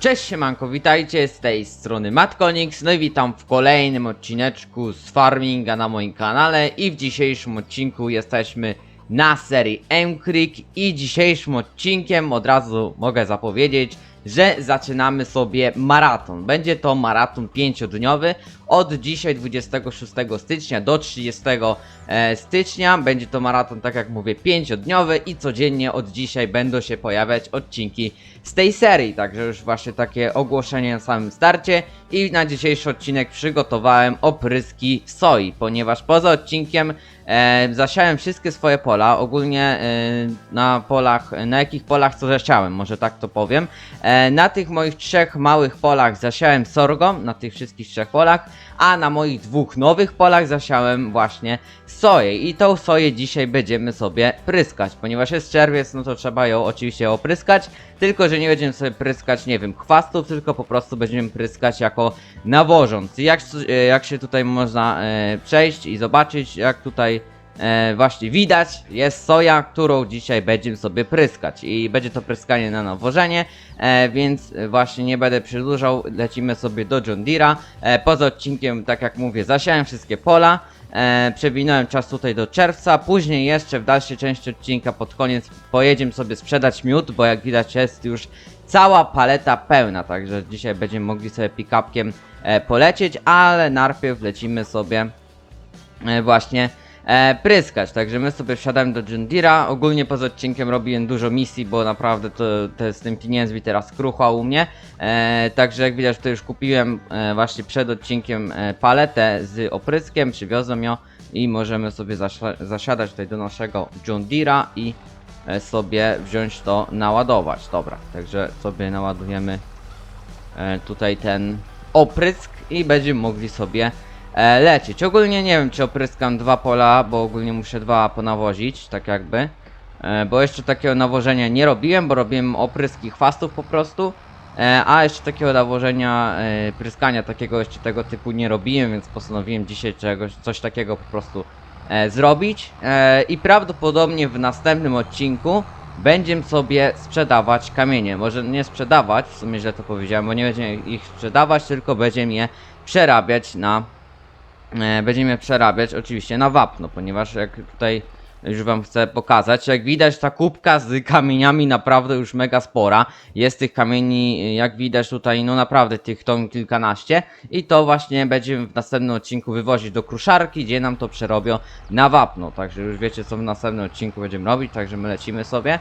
Cześć siemanko, witajcie z tej strony Matkonix, no i witam w kolejnym odcineczku z Farminga na moim kanale i w dzisiejszym odcinku jesteśmy na serii M-Creek i dzisiejszym odcinkiem od razu mogę zapowiedzieć, że zaczynamy sobie maraton. Będzie to maraton pięciodniowy od dzisiaj 26 stycznia do 30 e, stycznia. Będzie to maraton, tak jak mówię, pięciodniowy i codziennie od dzisiaj będą się pojawiać odcinki z tej serii. Także już właśnie takie ogłoszenie na samym starcie. I na dzisiejszy odcinek przygotowałem opryski soi, ponieważ poza odcinkiem e, zasiałem wszystkie swoje pola. Ogólnie e, na polach, na jakich polach co zasiałem, może tak to powiem. E, na tych moich trzech małych polach zasiałem sorghum, na tych wszystkich trzech polach, a na moich dwóch nowych polach zasiałem właśnie soję. I tą soję dzisiaj będziemy sobie pryskać, ponieważ jest czerwiec, no to trzeba ją oczywiście opryskać, tylko że nie będziemy sobie pryskać, nie wiem, chwastów, tylko po prostu będziemy pryskać jako nawożąc. Jak, e, jak się tutaj można e, przejść i zobaczyć, jak tutaj e, właśnie widać, jest soja, którą dzisiaj będziemy sobie pryskać. I będzie to pryskanie na nawożenie, e, więc właśnie nie będę przedłużał, lecimy sobie do John Deere'a. E, poza odcinkiem, tak jak mówię, zasiałem wszystkie pola. E, przewinąłem czas tutaj do czerwca, później jeszcze w dalszej części odcinka pod koniec pojedziemy sobie sprzedać miód, bo jak widać jest już cała paleta pełna, także dzisiaj będziemy mogli sobie pick-upkiem e, polecieć, ale najpierw lecimy sobie e, właśnie e, pryskać. Także my sobie wsiadamy do John Deere'a. Ogólnie poza odcinkiem robiłem dużo misji, bo naprawdę to, to z tym pieniędzmi teraz krucha u mnie. E, także jak widać, to już kupiłem e, właśnie przed odcinkiem e, paletę z opryskiem, przywiozłem ją i możemy sobie zasi- zasiadać tutaj do naszego John Deere'a i e, sobie wziąć to naładować. Dobra, także sobie naładujemy e, tutaj ten oprysk i będziemy mogli sobie e, lecieć. Ogólnie nie wiem, czy opryskam dwa pola, bo ogólnie muszę dwa ponawozić, tak jakby. E, bo jeszcze takiego nawożenia nie robiłem, bo robiłem opryski chwastów po prostu. E, a jeszcze takiego nawożenia, e, pryskania takiego jeszcze tego typu nie robiłem, więc postanowiłem dzisiaj czegoś, coś takiego po prostu e, zrobić. E, I prawdopodobnie w następnym odcinku będziemy sobie sprzedawać kamienie. Może nie sprzedawać, w sumie źle to powiedziałem, bo nie będziemy ich sprzedawać, tylko będziemy je przerabiać na będziemy je przerabiać oczywiście na wapno, ponieważ jak tutaj już wam chcę pokazać, jak widać ta kubka z kamieniami naprawdę już mega spora, jest tych kamieni jak widać tutaj no naprawdę tych ton kilkanaście. I to właśnie będziemy w następnym odcinku wywozić do kruszarki, gdzie nam to przerobią na wapno, także już wiecie co w następnym odcinku będziemy robić, także my lecimy sobie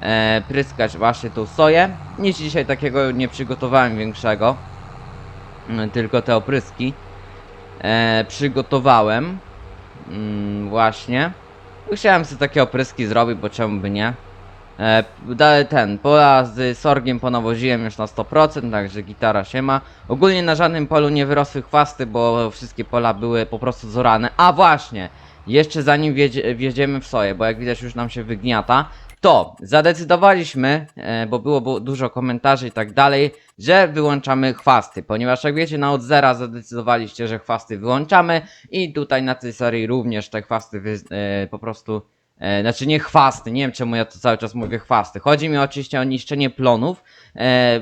e, pryskać właśnie tą soję, nic dzisiaj takiego nie przygotowałem większego, tylko te opryski e, przygotowałem. Mm, właśnie. Chciałem sobie takie opryski zrobić, bo czemu by nie. E, ten, pola z sorgiem ponawoziłem już na 100%, także gitara się ma. Ogólnie na żadnym polu nie wyrosły chwasty, bo wszystkie pola były po prostu zorane. A właśnie, jeszcze zanim wjedzie, wjedziemy w soję, bo jak widać już nam się wygniata, to zadecydowaliśmy, e, bo było, dużo komentarzy i tak dalej, że wyłączamy chwasty, ponieważ jak wiecie na od zera zadecydowaliście, że chwasty wyłączamy i tutaj na tej serii również te chwasty wy, e, po prostu, e, znaczy nie chwasty, nie wiem czemu ja to cały czas mówię chwasty, chodzi mi oczywiście o niszczenie plonów,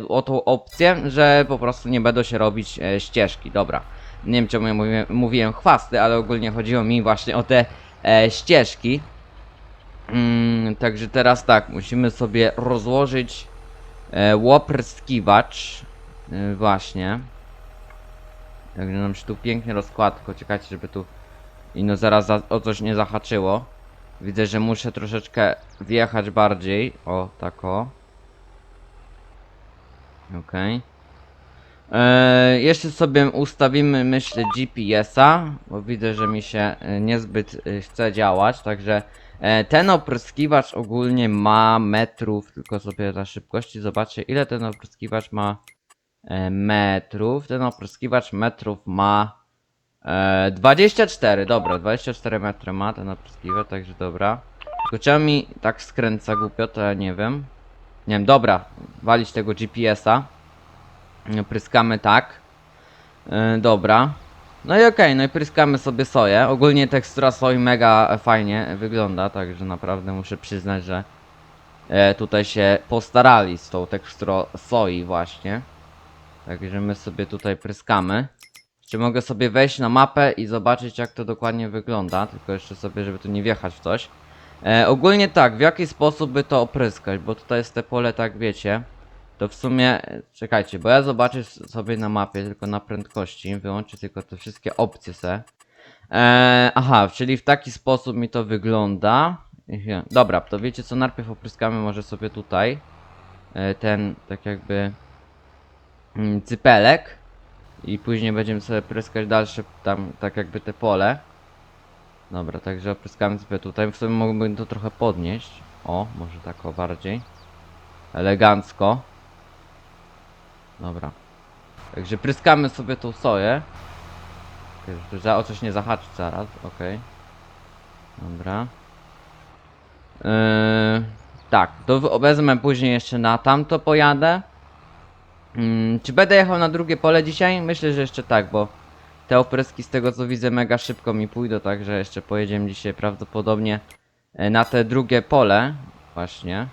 o tą opcję, że po prostu nie będą się robić ścieżki, dobra. Nie wiem czemu ja mówię, mówiłem chwasty, ale ogólnie chodziło mi właśnie o te e, ścieżki. Mm, także teraz tak, musimy sobie rozłożyć e, łopryskiwacz. E, właśnie. Także nam się tu pięknie rozkład, tylko czekajcie, żeby tu ino zaraz za, o coś nie zahaczyło. Widzę, że muszę troszeczkę wjechać bardziej. O, tak o. Okej. E, jeszcze sobie ustawimy, myślę, GPS-a, bo widzę, że mi się e, niezbyt e, chce działać, także e, ten opryskiwacz ogólnie ma metrów, tylko sobie dla szybkości zobaczę, ile ten opryskiwacz ma metrów. Ten opryskiwacz metrów ma e, 24, dobra, 24 metry ma ten opryskiwacz, także dobra. Tylko czemu mi tak skręca głupio, to ja nie wiem. Nie wiem, dobra, walić tego GPS-a. Pryskamy tak. Yy, dobra. No i okej, no i pryskamy sobie soję. Ogólnie tekstura soi mega fajnie wygląda, także naprawdę muszę przyznać, że e, tutaj się postarali z tą teksturą soi właśnie. Także my sobie tutaj pryskamy. Czy mogę sobie wejść na mapę i zobaczyć jak to dokładnie wygląda, tylko jeszcze sobie, żeby tu nie wjechać w coś. E, ogólnie tak, w jaki sposób by to opryskać, bo tutaj jest te pole, tak wiecie. To w sumie, czekajcie, bo ja zobaczę sobie na mapie, tylko na prędkości, wyłączę tylko te wszystkie opcje se. E, aha, czyli w taki sposób mi to wygląda. Dobra, to wiecie co, najpierw opryskamy może sobie tutaj e, ten, tak jakby mm, cypelek i później będziemy sobie pryskać dalsze tam, tak jakby te pole. Dobra, także opryskamy sobie tutaj. W sumie mógłbym to trochę podnieść. O, może tak o bardziej. Elegancko. Dobra. Także pryskamy sobie tą soję. Za o coś nie zahaczyć zaraz, okej. Dobra. Yy, tak, to wezmę później jeszcze na tamto pojadę. Mm, czy będę jechał na drugie pole dzisiaj? Myślę, że jeszcze tak, bo te opryski z tego co widzę mega szybko mi pójdą, także jeszcze pojedziemy dzisiaj prawdopodobnie e, na te drugie pole. Właśnie.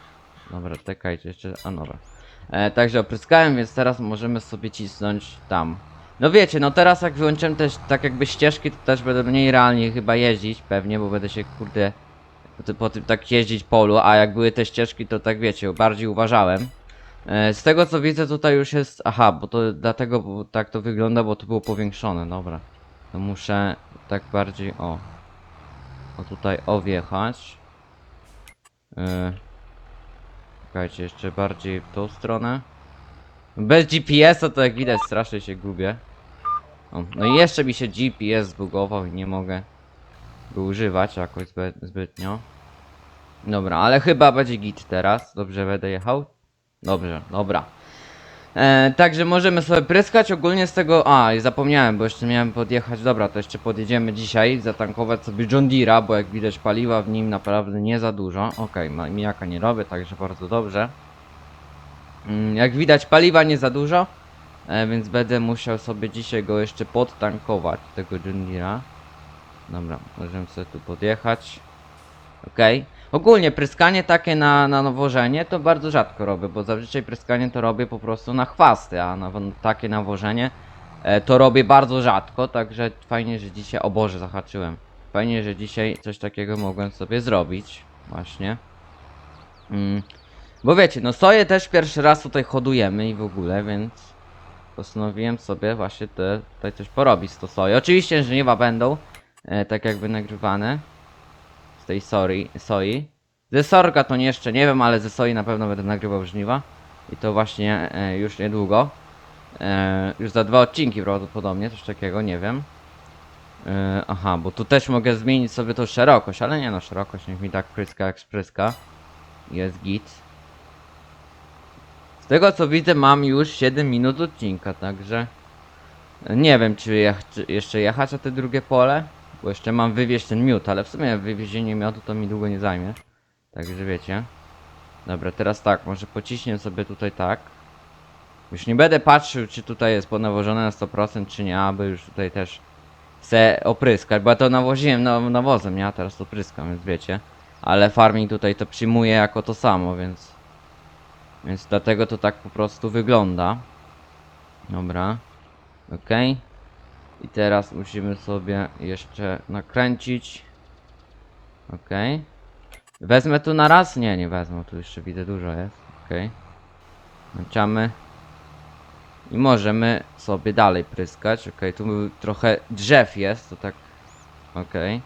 Dobra, czekajcie jeszcze, a dobra. E, także opryskałem, więc teraz możemy sobie cisnąć tam. No wiecie, no teraz jak wyłączyłem też tak jakby ścieżki, to też będę mniej realnie chyba jeździć pewnie, bo będę się kurde po po tym tak jeździć polu, a jak były te ścieżki, to tak wiecie, bardziej uważałem. E, Z tego co widzę tutaj już jest, aha, bo to dlatego bo tak to wygląda, bo to było powiększone, dobra. To muszę tak bardziej, o. O tutaj owjechać. Yy. Czekajcie, jeszcze bardziej w tą stronę. Bez GPS-a to jak widać strasznie się gubię. O, no i jeszcze mi się GPS zbugował i nie mogę go używać jakoś zbyt, zbytnio. Dobra, ale chyba będzie git teraz. Dobrze będę jechał? Dobrze, dobra. E, także możemy sobie pryskać ogólnie z tego. A, i zapomniałem, bo jeszcze miałem podjechać. Dobra, to jeszcze podjedziemy dzisiaj, zatankować sobie John Deere'a, bo jak widać paliwa w nim naprawdę nie za dużo. Okej, okay, mijaka nie robię, także bardzo dobrze. Mm, jak widać paliwa nie za dużo, e, więc będę musiał sobie dzisiaj go jeszcze podtankować, tego John Deere'a. Dobra, możemy sobie tu podjechać. Okej. Ogólnie pryskanie takie na, na nawożenie to bardzo rzadko robię, bo zazwyczaj pryskanie to robię po prostu na chwasty, a na, takie nawożenie e, to robię bardzo rzadko, także fajnie, że dzisiaj, o Boże, zahaczyłem. Fajnie, że dzisiaj coś takiego mogłem sobie zrobić, właśnie. Mm. Bo wiecie, no soję też pierwszy raz tutaj hodujemy i w ogóle, więc postanowiłem sobie właśnie te, tutaj coś porobić z tą soją. Oczywiście żniwa będą, e, tak jakby nagrywane z tej sori, soi. Ze sorga to jeszcze nie wiem, ale ze soi na pewno będę nagrywał żniwa. I to właśnie e, już niedługo. E, już za dwa odcinki prawdopodobnie, coś takiego, nie wiem. E, aha, bo tu też mogę zmienić sobie tą szerokość, ale nie no, szerokość niech mi tak pryska jak spryska. Jest git. Z tego co widzę mam już 7 minut odcinka, także... Nie wiem czy, czy jeszcze jechać na te drugie pole. Bo jeszcze mam wywieźć ten miód, ale w sumie wywiezienie miodu to mi długo nie zajmie. Także wiecie. Dobra, teraz tak, może pociśnię sobie tutaj tak. Już nie będę patrzył, czy tutaj jest ponawożone na 100%, czy nie, aby już tutaj też chcę opryskać, bo ja to nawoziłem na, nawozem, nie? A teraz to pryskam, więc wiecie. Ale farming tutaj to przyjmuje jako to samo, więc... Więc dlatego to tak po prostu wygląda. Dobra. Okej. I teraz musimy sobie jeszcze nakręcić. Okej. Wezmę tu na raz? Nie, nie wezmę, tu jeszcze widzę dużo jest. Okej. Naciamy. I możemy sobie dalej pryskać. Okej, tu trochę drzew jest, to tak. Okej.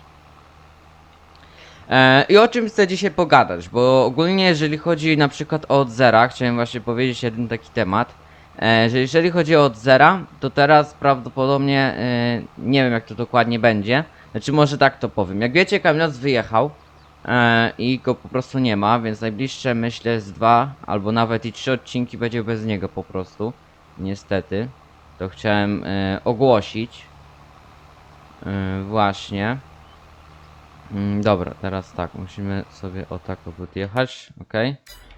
E, I o czym chcę dzisiaj pogadać, bo ogólnie jeżeli chodzi na przykład o od zera, chciałem właśnie powiedzieć jeden taki temat, e, że jeżeli chodzi o od zera, to teraz prawdopodobnie e, nie wiem jak to dokładnie będzie, znaczy może tak to powiem, jak wiecie Kamioc wyjechał e, i go po prostu nie ma, więc najbliższe myślę z dwa albo nawet i trzy odcinki będzie bez niego po prostu, niestety, to chciałem ogłosić, właśnie. Mm, dobra, teraz tak, musimy sobie o tak odjechać, ok.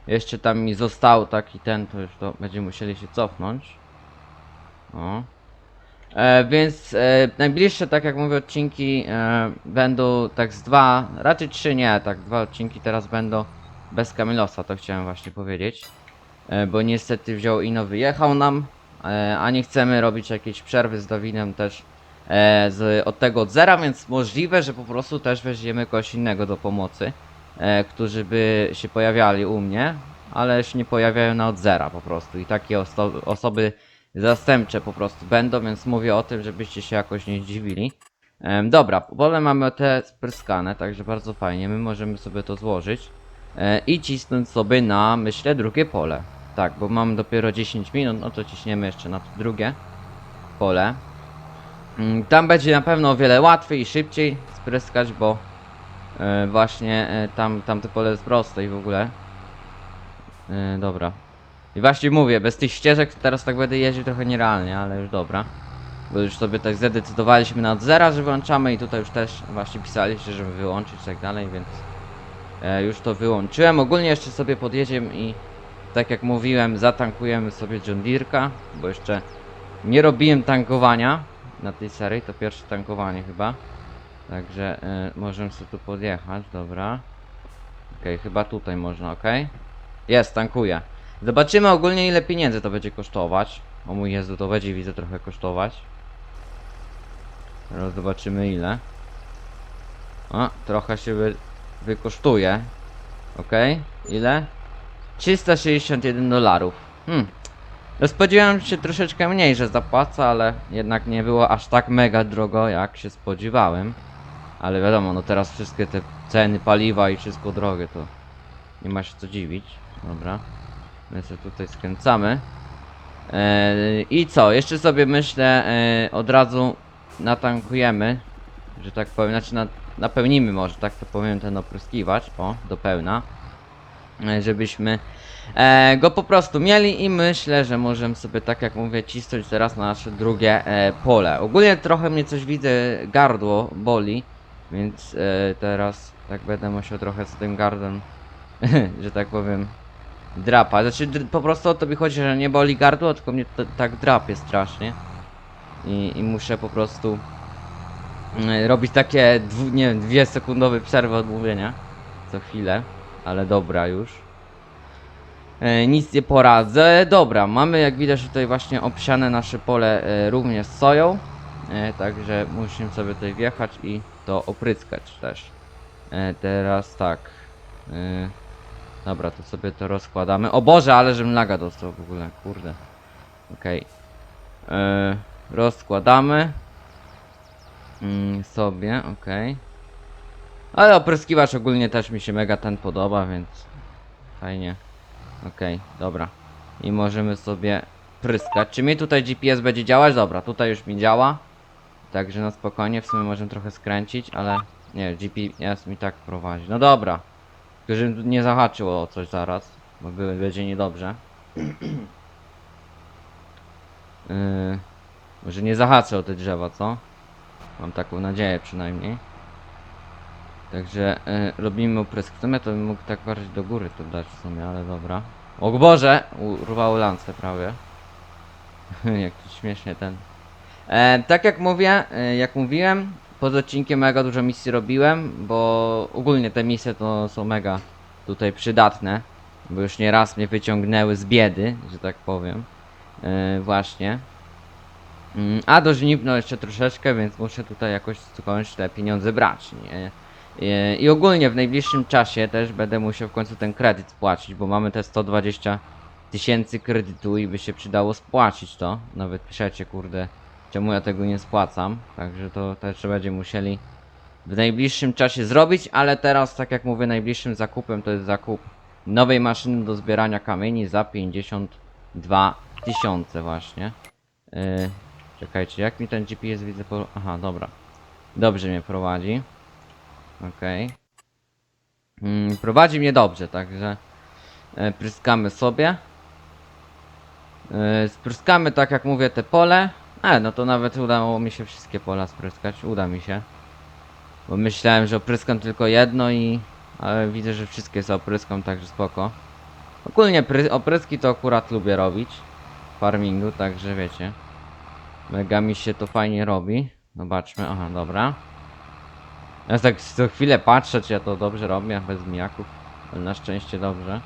Jeszcze tam mi został taki ten, to już to będziemy musieli się cofnąć. O. E, więc e, najbliższe, tak jak mówię, odcinki e, będą tak z dwa, raczej trzy nie, tak dwa odcinki teraz będą bez Kamilosa, to chciałem właśnie powiedzieć. E, bo niestety wziął i no wyjechał nam, e, a nie chcemy robić jakiejś przerwy z Dawidem też e, z, od tego od zera, więc możliwe, że po prostu też weźmiemy kogoś innego do pomocy, e, którzy by się pojawiali u mnie, ale się nie pojawiają na od zera po prostu i takie oso osoby zastępcze po prostu będą, więc mówię o tym, żebyście się jakoś nie zdziwili. Em, dobra, pole mamy te spryskane, także bardzo fajnie, my możemy sobie to złożyć e, i cisnąć sobie na, myślę, drugie pole. Tak, bo mamy dopiero 10 minut, no to ciśniemy jeszcze na to drugie pole. Mm, Tam będzie na pewno o wiele łatwiej i szybciej spryskać, bo e, właśnie e, tam, tamte pole jest proste i w ogóle. E, dobra. I właśnie mówię, bez tych ścieżek teraz tak będę jeździł trochę nierealnie, ale już dobra. Bo już sobie tak zdecydowaliśmy na od zera, że wyłączamy i tutaj już też właśnie pisaliście, żeby wyłączyć i tak dalej, więc e, już to wyłączyłem. Ogólnie jeszcze sobie podjedziemy i tak jak mówiłem, zatankujemy sobie John Deere'ka, bo jeszcze nie robiłem tankowania na tej serii, to pierwsze tankowanie chyba. Także e, możemy sobie tu podjechać, dobra. Okej, chyba tutaj można, okej. Jest, tankuję. Zobaczymy ogólnie ile pieniędzy to będzie kosztować. O mój Jezu, to będzie widzę trochę kosztować. Teraz zobaczymy ile. A, trochę się wy, wykosztuje. Okej, ile? 361 dolarów. Hmm. Spodziewałem się troszeczkę mniej, że zapłacę, ale jednak nie było aż tak mega drogo, jak się spodziewałem. Ale wiadomo, no teraz wszystkie te ceny paliwa i wszystko drogie, to nie ma się co dziwić. Dobra. My sobie tutaj skręcamy. Eee, I co? Jeszcze sobie myślę, e, od razu natankujemy, że tak powiem, znaczy na, napełnimy może, tak to powiem, ten opryskiwacz, o, do pełna. E, żebyśmy e, go po prostu mieli i myślę, że możemy sobie, tak jak mówię, cisnąć teraz na nasze drugie e, pole. Ogólnie trochę mnie coś widzę, gardło boli, więc e, teraz tak będę musiał trochę z tym gardłem, że tak powiem, drapać. Znaczy po prostu o to mi chodzi, że nie boli gardło, tylko mnie tak drapie strasznie. I, I muszę po prostu mm, robić takie, dwu, nie wiem, dwie sekundowe przerwy od mówienia co chwilę, ale dobra już. E, nic nie poradzę. Dobra, mamy jak widać tutaj właśnie obsiane nasze pole e, również soją. E, także musimy sobie tutaj wjechać i to opryskać też. E, teraz tak. E, dobra, to sobie to rozkładamy. O Boże, ale żebym laga dostał w ogóle, kurde. Okej. E, Rozkładamy. Mm, sobie, okej. Ale opryskiwacz ogólnie też mi się mega ten podoba, więc fajnie. Okej, dobra. I możemy sobie pryskać. Czy mi tutaj GPS będzie działać? Dobra, tutaj już mi działa. Także na spokojnie, w sumie możemy trochę skręcić, ale nie, GPS mi tak prowadzi. No dobra. Tylko żebym nie zahaczyło o coś zaraz, bo by- będzie niedobrze. Yy, może nie zahaczę o te drzewa, co? Mam taką nadzieję przynajmniej. Także y, robimy uprysk. W sumie to bym mógł tak bardziej do góry to dać w sumie, ale dobra. O Boże! Urwało lancę prawie. jak to śmiesznie ten. E, tak jak mówię, e, jak mówiłem, pod odcinkiem mega dużo misji robiłem, bo ogólnie te misje to są mega tutaj przydatne, bo już nie raz mnie wyciągnęły z biedy, że tak powiem. E, właśnie. Mm, A do żniwno jeszcze troszeczkę, więc muszę tutaj jakoś skądś te pieniądze brać, nie? I- I ogólnie w najbliższym czasie też będę musiał w końcu ten kredyt spłacić, bo mamy te 120 tysięcy kredytu i by się przydało spłacić to. Nawet piszecie, kurde, czemu ja tego nie spłacam. Także to też będziemy musieli w najbliższym czasie zrobić, ale teraz, tak jak mówię, najbliższym zakupem to jest zakup nowej maszyny do zbierania kamieni za 52 tysiące właśnie. Yy, czekajcie, jak mi ten GPS widzę po... Aha, dobra. Dobrze mnie prowadzi. Okej. Mm, prowadzi mnie dobrze, także e, pryskamy sobie. E, spryskamy tak jak mówię te pole. E, no to nawet udało mi się wszystkie pola spryskać, uda mi się. Bo myślałem, że opryskam tylko jedno i... Ale widzę, że wszystkie są opryskam, także spoko. Ogólnie pry- opryski to akurat lubię robić. W farmingu, także wiecie. Mega mi się to fajnie robi. Zobaczmy, aha, dobra. Ja tak co chwilę patrzę, czy ja to dobrze robię, bez mijaków. Ale na szczęście dobrze.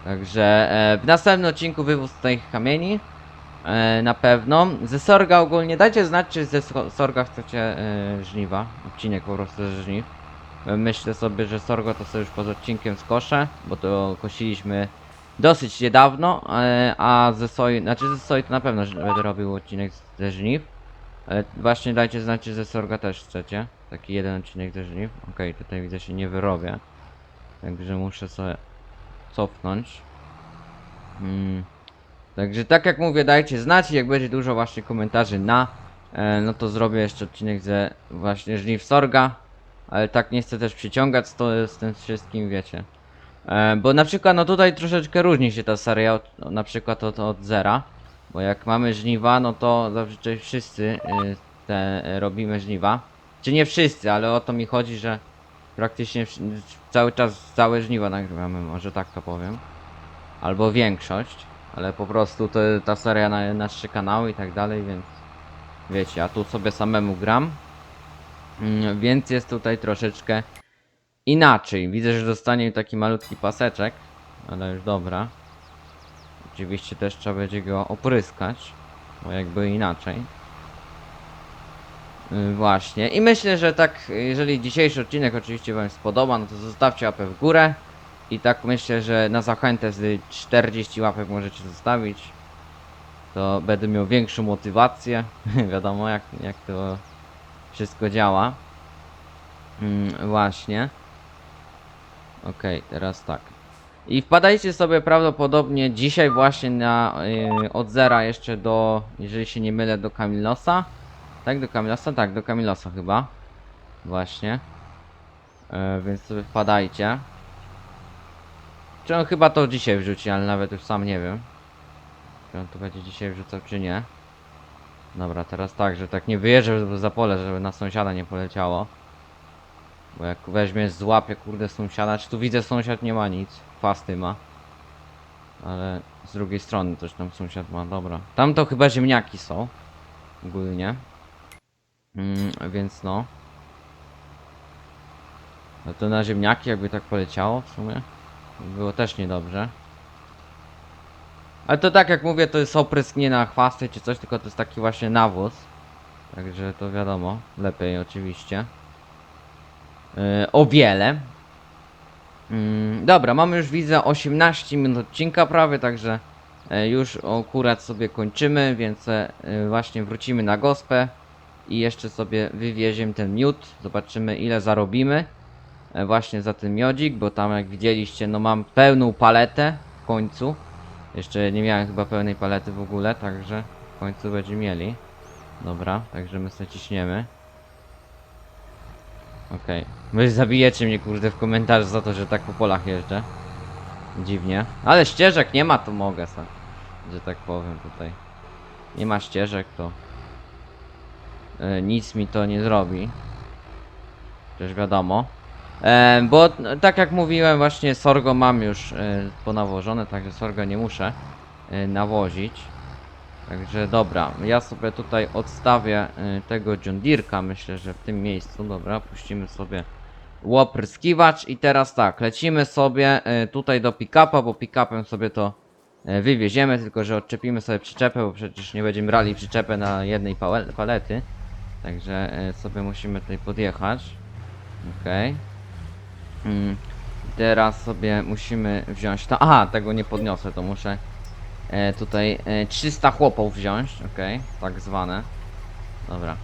Także e, w następnym odcinku wywóz tych kamieni. E, na pewno. Ze Sorga ogólnie dajcie znać, czy ze Sor- Sorga chcecie e, żniwa. Odcinek po prostu ze żniw. E, Myślę sobie, że Sorgo to sobie już poza odcinkiem skoszę, bo to kosiliśmy dosyć niedawno, a ze soi, znaczy ze soi to na pewno będę robił odcinek ze żniw. Ale właśnie dajcie znać, czy ze Sorga też chcecie. Taki jeden odcinek ze żniw. Okej, tutaj widzę się nie wyrobię. Także muszę sobie cofnąć. Mm. Także tak jak mówię, dajcie znać, jak będzie dużo właśnie komentarzy na, e, no to zrobię jeszcze odcinek ze właśnie żniw Sorga, ale tak nie chcę też przyciągać to z tym wszystkim, wiecie. E, bo na przykład, no tutaj troszeczkę różni się ta seria od, na przykład od, od zera, bo jak mamy żniwa, no to zazwyczaj wszyscy y, te robimy żniwa. Czy nie wszyscy, ale o to mi chodzi, że praktycznie cały czas całe żniwa nagrywamy, może tak to powiem. Albo większość, ale po prostu to ta seria na, na trzy kanały i tak dalej, więc wiecie, a tu sobie samemu gram. Mm, Więc jest tutaj troszeczkę inaczej. Widzę, że dostanie taki malutki paseczek, ale już dobra. Oczywiście też trzeba będzie go opryskać, bo jakby inaczej. Y, Właśnie. I myślę, że tak, jeżeli dzisiejszy odcinek oczywiście Wam spodoba, no to zostawcie łapę w górę. I tak myślę, że na zachętę z 40 łapek możecie zostawić. To będę miał większą motywację. Wiadomo jak, jak to wszystko działa. Mm, właśnie. Okej, teraz tak. I wpadajcie sobie prawdopodobnie dzisiaj właśnie na y, od zera jeszcze do, jeżeli się nie mylę, do Kamilosa. Tak, do Kamilosa? Tak, do Kamilosa chyba. Właśnie. E, więc sobie wpadajcie. Czy on chyba to dzisiaj wrzuci, ale nawet już sam nie wiem. Czy on to będzie dzisiaj wrzucał, czy nie. Dobra, teraz tak, że tak nie wyjeżdżę za pole, żeby na sąsiada nie poleciało. Bo jak weźmie, złapie kurde sąsiada, czy tu widzę sąsiad nie ma nic. Fasty ma. Ale z drugiej strony coś tam sąsiad ma, dobra. Tam to chyba ziemniaki są. Ogólnie. Mm, więc no. No to na ziemniaki jakby tak poleciało w sumie. Było też niedobrze. Ale to tak jak mówię, to jest oprysk nie na chwasty czy coś, tylko to jest taki właśnie nawóz. Także to wiadomo, lepiej oczywiście. Yy, o wiele. Mm, dobra, mamy już widzę 18 minut odcinka prawie, także e, już akurat sobie kończymy, więc e, właśnie wrócimy na gospę i jeszcze sobie wywieziemy ten miód. Zobaczymy ile zarobimy właśnie za ten miodzik, bo tam jak widzieliście, no mam pełną paletę w końcu. Jeszcze nie miałem chyba pełnej palety w ogóle, także w końcu będziemy mieli. Dobra, także my sobie ciśniemy. Okej. Wy zabijecie mnie kurde w komentarzu za to, że tak po polach jeżdżę. Dziwnie. Ale ścieżek nie ma, to mogę sam. Że tak powiem tutaj. Nie ma ścieżek, to... e, nic mi to nie zrobi. Też wiadomo. E, bo no, tak jak mówiłem właśnie Sorgo mam już e, ponawożone, także Sorgo nie muszę e, nawozić. Także dobra, ja sobie tutaj odstawię tego John myślę, że w tym miejscu, dobra, puścimy sobie łopryskiwacz i teraz tak, lecimy sobie tutaj do pick-upa, bo pick-upem sobie to wywieziemy, tylko że odczepimy sobie przyczepę, bo przecież nie będziemy brali przyczepę na jednej pale- palety. Także sobie musimy tutaj podjechać. Okej. Mm, Teraz sobie musimy wziąć to. Aha, tego nie podniosę, to muszę e, tutaj e, 300 chłopów wziąć, okej, tak zwane. Dobra.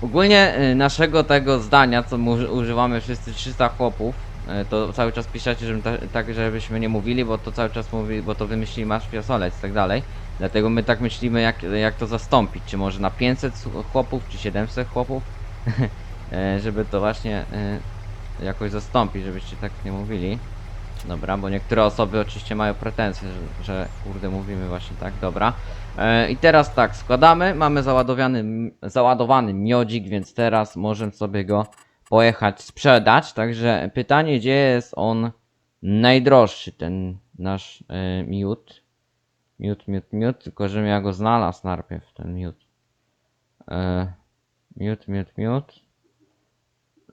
Ogólnie e, naszego tego zdania, co używamy wszyscy 300 chłopów, e, to cały czas piszecie, żeby ta, tak, żebyśmy nie mówili, bo to cały czas mówi, bo to wymyślili masz piasolec i tak dalej. Dlatego my tak myślimy, jak, jak to zastąpić. Czy może na 500 su- chłopów, czy 700 chłopów, e, żeby to właśnie e, jakoś zastąpić, żebyście tak nie mówili. Dobra, bo niektóre osoby oczywiście mają pretensje, że, że kurde mówimy właśnie tak, dobra. E, I teraz tak, składamy, mamy załadowany, załadowany miodzik, więc teraz możemy sobie go pojechać sprzedać. Także pytanie, gdzie jest on najdroższy, ten nasz e, miód. Miód, miód, miód, tylko żebym ja go znalazł najpierw, ten miód. E, miód, miód, miód.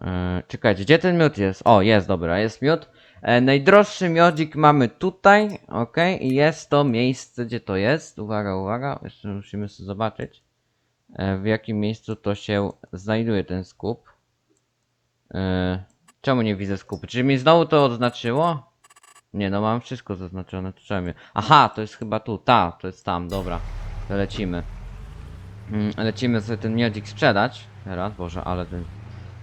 E, czekajcie, gdzie ten miód jest? O, jest, dobra, jest miód. E, najdroższy miodzik mamy tutaj, ok, i jest to miejsce, gdzie to jest, uwaga, uwaga, jeszcze musimy sobie zobaczyć, e, w jakim miejscu to się znajduje ten skup. Czemu nie widzę skupu? Czy mi znowu to odznaczyło? Nie, no mam wszystko zaznaczone, to czemu? Aha, to jest chyba tu, ta, to jest tam, dobra, to lecimy. Mm, lecimy sobie ten miodzik sprzedać, teraz, boże, ale ten,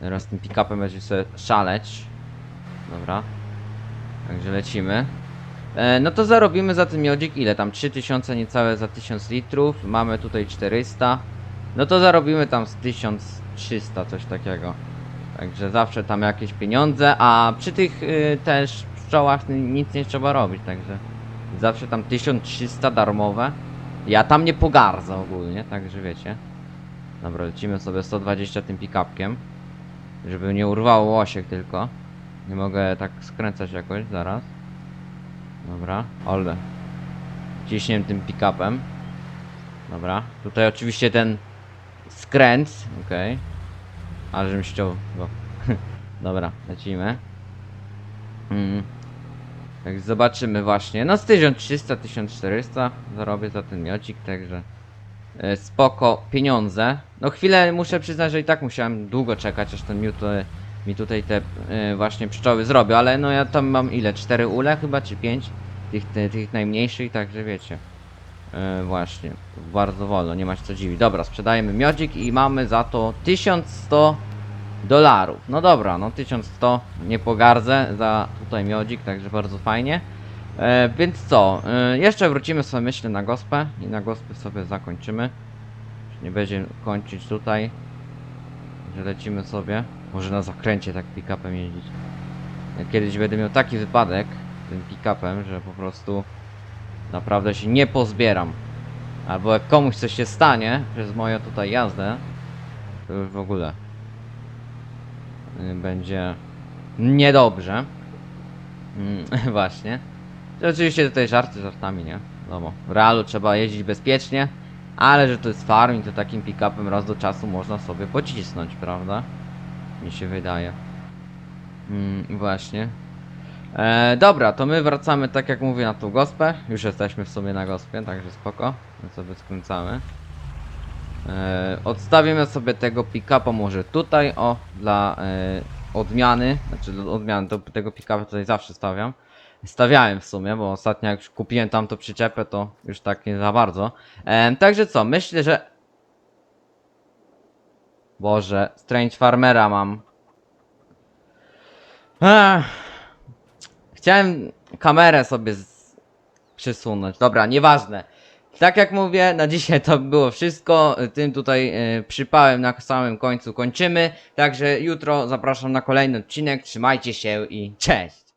teraz tym pick-upem będzie sobie szaleć. Dobra. Także lecimy. E, no to zarobimy za ten miodzik ile tam? 3000 niecałe za 1000 litrów. Mamy tutaj 400. No to zarobimy tam z 1300 coś takiego. Także zawsze tam jakieś pieniądze, a przy tych y, też pszczołach ni- nic nie trzeba robić, także zawsze tam 1300 darmowe. Ja tam nie pogardzę ogólnie, także wiecie. Dobra, lecimy sobie 120 tym pick-upkiem. Żeby nie urwało łosiek tylko. Nie mogę tak skręcać jakoś, zaraz. Dobra, ole. Ciśniem tym pick-upem. Dobra, tutaj oczywiście ten skręt, okej. Ale żebym ściął go. Dobra, lecimy. Mm. Tak zobaczymy właśnie. No z 1300-1400 zarobię za ten miocik, także spoko pieniądze. No chwilę muszę przyznać, że i tak musiałem długo czekać, aż ten miód e, mi tutaj te e, właśnie pszczoły zrobił, ale no ja tam mam ile? 4 ule chyba, czy 5? Tych, tych, najmniejszych, także wiecie. E, właśnie, bardzo wolno, nie ma się co dziwić. Dobra, sprzedajemy miodzik i mamy za to 1100 dolarów. No dobra, no 1100, nie pogardzę za tutaj miodzik, także bardzo fajnie. E, więc co, e, jeszcze wrócimy sobie myślę na gospę i na gospę sobie zakończymy. Nie będzie kończyć tutaj, że lecimy sobie. Może na zakręcie tak pick-upem jeździć. Ja kiedyś będę miał taki wypadek tym pick-upem, że po prostu naprawdę się nie pozbieram. Albo jak komuś coś się stanie przez moją tutaj jazdę, to już w ogóle y, będzie niedobrze. Mm, właśnie. Oczywiście tutaj żarty żartami, nie? No w realu trzeba jeździć bezpiecznie, ale że to jest farming, to takim pick-upem raz do czasu można sobie pocisnąć, prawda? Mi się wydaje. Mm, właśnie. E, dobra, to my wracamy tak jak mówię na tą gospę. Już jesteśmy w sumie na gospie, także spoko. My sobie skręcamy. E, odstawimy sobie tego pick-upa może tutaj, o, dla e, odmiany. Znaczy odmiany, to, tego pick-upa tutaj zawsze stawiam. Stawiałem w sumie, bo ostatnio jak już kupiłem tamto przyczepę, to już tak nie za bardzo. E, także co, myślę, że... Boże, Strange Farmera mam. Ech. Chciałem kamerę sobie z... przysunąć. Dobra, nieważne. Tak jak mówię, na dzisiaj to było wszystko. Tym tutaj e, przypałem na samym końcu kończymy. Także jutro zapraszam na kolejny odcinek. Trzymajcie się i cześć!